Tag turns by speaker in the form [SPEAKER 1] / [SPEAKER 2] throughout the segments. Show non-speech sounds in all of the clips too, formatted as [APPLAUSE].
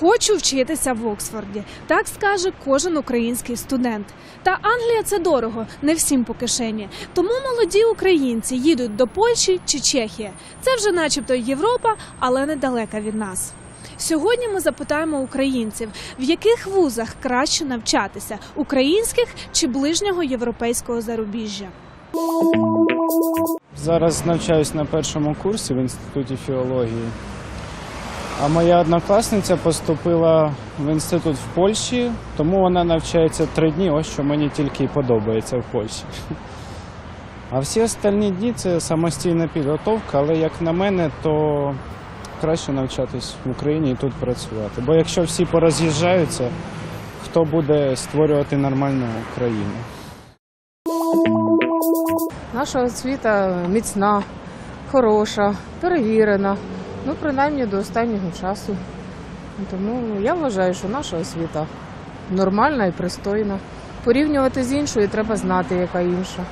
[SPEAKER 1] Хочу вчитися в Оксфорді, так скаже кожен український студент. Та Англія це дорого, не всім по кишені. Тому молоді українці їдуть до Польщі чи Чехії. Це вже, начебто, Європа, але недалека від нас. Сьогодні ми запитаємо українців, в яких вузах краще навчатися українських чи ближнього європейського зарубіжжя.
[SPEAKER 2] Зараз навчаюсь на першому курсі в інституті філології. А моя однокласниця поступила в інститут в Польщі, тому вона навчається три дні, ось що мені тільки і подобається в Польщі. А всі остальні дні це самостійна підготовка, але як на мене, то краще навчатись в Україні і тут працювати. Бо якщо всі пороз'їжджаються, хто буде створювати нормальну країну?
[SPEAKER 3] Наша освіта міцна, хороша, перевірена. Ну, принаймні до останнього часу. Тому я вважаю, що наша освіта нормальна і пристойна. Порівнювати з іншою треба знати, яка інша.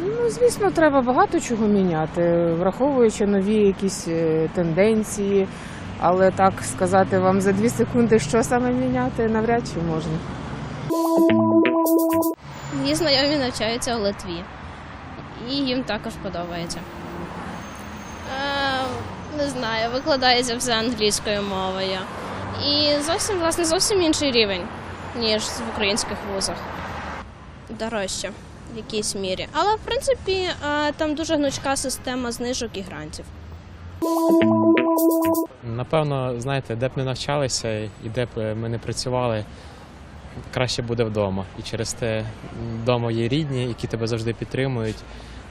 [SPEAKER 3] Ну, звісно, треба багато чого міняти, враховуючи нові якісь е, тенденції. Але так сказати вам за дві секунди, що саме міняти, навряд чи можна.
[SPEAKER 4] Мої знайомі навчаються у Литві. І їм також подобається. Е, не знаю, викладається все англійською мовою. І зовсім, власне, зовсім інший рівень, ніж в українських вузах. Дорожче в якійсь мірі. Але в принципі е, там дуже гнучка система знижок і грантів.
[SPEAKER 5] Напевно, знаєте, де б не навчалися і де б ми не працювали, краще буде вдома. І через те вдома є рідні, які тебе завжди підтримують.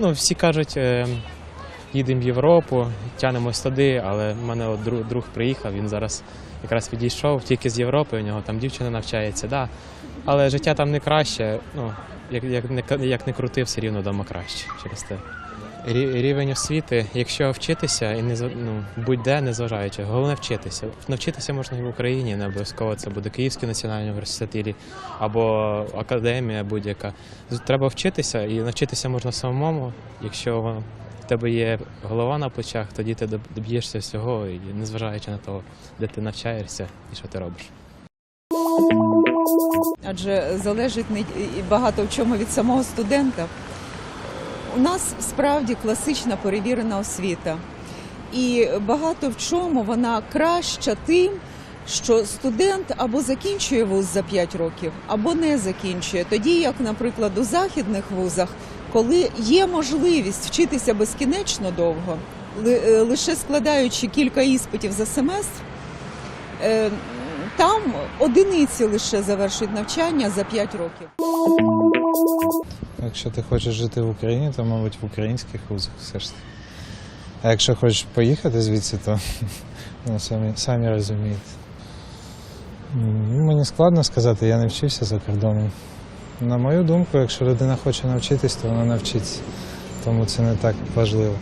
[SPEAKER 5] Ну, всі кажуть, е, їдемо в Європу, тянемось туди, але в мене от друг, друг приїхав, він зараз якраз відійшов тільки з Європи, у нього там дівчина навчається, да. але життя там не краще. Ну, як, як, не, як не крути, все рівно вдома краще через те. Рі- Рівень освіти, якщо вчитися і не ну, будь-де, не зважаючи, головне вчитися. Навчитися можна і в Україні, не обов'язково це буде Київський національний університет або академія будь-яка. Треба вчитися і навчитися можна самому. Якщо в тебе є голова на плечах, тоді ти доб'єшся всього, і незважаючи на те, де ти навчаєшся і що ти робиш.
[SPEAKER 6] адже залежить багато в чому від самого студента. У нас справді класична перевірена освіта, і багато в чому вона краща тим, що студент або закінчує вуз за 5 років, або не закінчує. Тоді, як, наприклад, у західних вузах, коли є можливість вчитися безкінечно довго, е, лише складаючи кілька іспитів за семестр, е, там одиниці лише завершують навчання за 5 років.
[SPEAKER 7] Якщо ти хочеш жити в Україні, то, мабуть, в українських вузах все ж таки. А якщо хочеш поїхати звідси, то [LAUGHS] ну, самі, самі розумієте. Мені складно сказати, я не вчився за кордоном. На мою думку, якщо людина хоче навчитись, то вона навчиться. Тому це не так важливо.